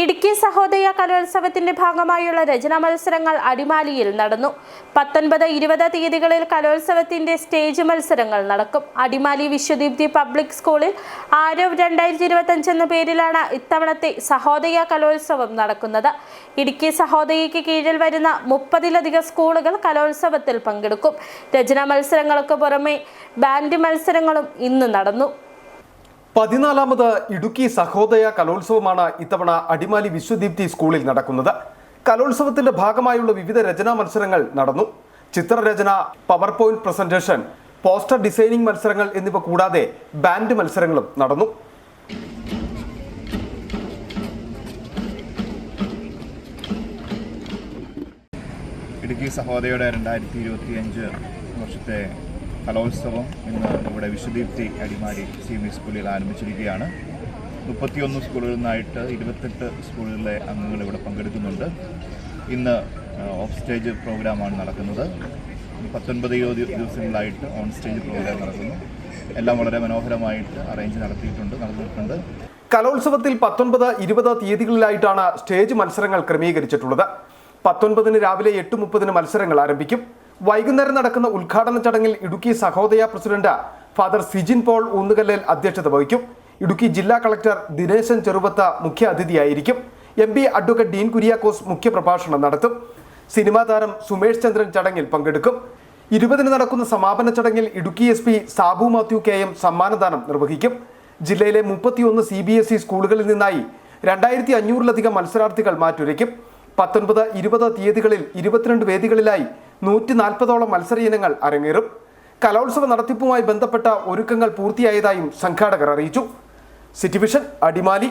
ഇടുക്കി സഹോദയ കലോത്സവത്തിന്റെ ഭാഗമായുള്ള രചനാ മത്സരങ്ങൾ അടിമാലിയിൽ നടന്നു. പത്തൊൻപത് ഇരുപത് തീയതികളിൽ കലോത്സവത്തിന്റെ സ്റ്റേജ് മത്സരങ്ങൾ നടക്കും. അടിമാലി വിശ്വദീപ്തി പബ്ലിക് സ്കൂളിൽ ആരവ് രണ്ടായിരത്തി ഇരുപത്തി എന്ന പേരിലാണ് ഇത്തവണത്തെ സഹോദയ കലോത്സവം നടക്കുന്നത്. ഇടുക്കി സഹോദയയ്ക്ക് കീഴിൽ വരുന്ന മുപ്പതിലധികം സ്കൂളുകൾ കലോത്സവത്തിൽ പങ്കെടുക്കും. രചനാ മത്സരങ്ങൾക്ക് പുറമെ ബാൻഡ് മത്സരങ്ങളും ഇന്ന് നടന്നു. പതിനാലാമത് ഇടുക്കി സഹോദയ കലോത്സവമാണ് ഇത്തവണ അടിമാലി വിശ്വദീപ്തി സ്കൂളിൽ നടക്കുന്നത്. കലോത്സവത്തിന്റെ ഭാഗമായുള്ള വിവിധ രചനാ മത്സരങ്ങൾ നടന്നു. ചിത്രരചന PowerPoint presentation poster designing മത്സരങ്ങൾ എന്നിവ കൂടാതെ ബാൻഡ് മത്സരങ്ങളും നടന്നു. ഇടുക്കി സഹോദയയുടെ രണ്ടായിരത്തി ഇരുപത്തി അഞ്ച് വർഷത്തെ കലോത്സവം ഇന്ന് ഇവിടെ Vishwadeepthi Adimali C M E സ്കൂളിൽ ആരംഭിച്ചിരിക്കുകയാണ്. മുപ്പത്തിയൊന്ന് സ്കൂളുകളിൽ നിന്നായിട്ട് ഇരുപത്തെട്ട് സ്കൂളുകളിലെ അംഗങ്ങൾ ഇവിടെ പങ്കെടുക്കുന്നുണ്ട്. ഇന്ന് ഓഫ് സ്റ്റേജ് പ്രോഗ്രാമാണ് നടക്കുന്നത്. പത്തൊൻപത് ദിവസങ്ങളിലായിട്ട് ഓൺ സ്റ്റേജ് പ്രോഗ്രാം നടക്കുന്നു. എല്ലാം വളരെ മനോഹരമായിട്ട് അറേഞ്ച് നടത്തിയിട്ടുണ്ട് നടന്നിട്ടുണ്ട്. കലോത്സവത്തിൽ പത്തൊൻപത് ഇരുപത് തീയതികളിലായിട്ടാണ് സ്റ്റേജ് മത്സരങ്ങൾ ക്രമീകരിച്ചിട്ടുള്ളത്. പത്തൊൻപതിന് രാവിലെ എട്ട് മുപ്പതിന് മത്സരങ്ങൾ ആരംഭിക്കും. വൈകുന്നേരം നടക്കുന്ന ഉദ്ഘാടന ചടങ്ങിൽ ഇടുക്കി സഹോദയ പ്രസിഡന്റ് ഫാദർ സിജിൻ പോൾ ഊന്നുകല്ലിൽ അധ്യക്ഷത വഹിക്കും. ഇടുക്കി ജില്ലാ കളക്ടർ ദിനേശൻ ചെറുവത്ത മുഖ്യ അതിഥിയായിരിക്കും. M P advocate Dean Kuriakose മുഖ്യപ്രഭാഷണം നടത്തും. സിനിമാ താരം സുമേഷ് ചന്ദ്രൻ ചടങ്ങിൽ പങ്കെടുക്കും. ഇരുപതിന് നടക്കുന്ന സമാപന ചടങ്ങിൽ Idukki S P Sabu Mathew K M സമ്മാനദാനം നിർവഹിക്കും. ജില്ലയിലെ മുപ്പത്തിയൊന്ന് സി ബി എസ് ഇ സ്കൂളുകളിൽ നിന്നായി രണ്ടായിരത്തി അഞ്ഞൂറിലധികം മത്സരാർത്ഥികൾ മാറ്റുരയ്ക്കും. പത്തൊൻപത് ഇരുപത് തീയതികളിൽ ഇരുപത്തിരണ്ട് വേദികളിലായി നൂറ്റി നാൽപ്പതോളം മത്സര ഇനങ്ങൾ അരങ്ങേറും. കലോത്സവ നടത്തിപ്പുമായി ബന്ധപ്പെട്ട ഒരുക്കങ്ങൾ പൂർത്തിയായതായും സംഘാടകർ അറിയിച്ചു. City vision Adimali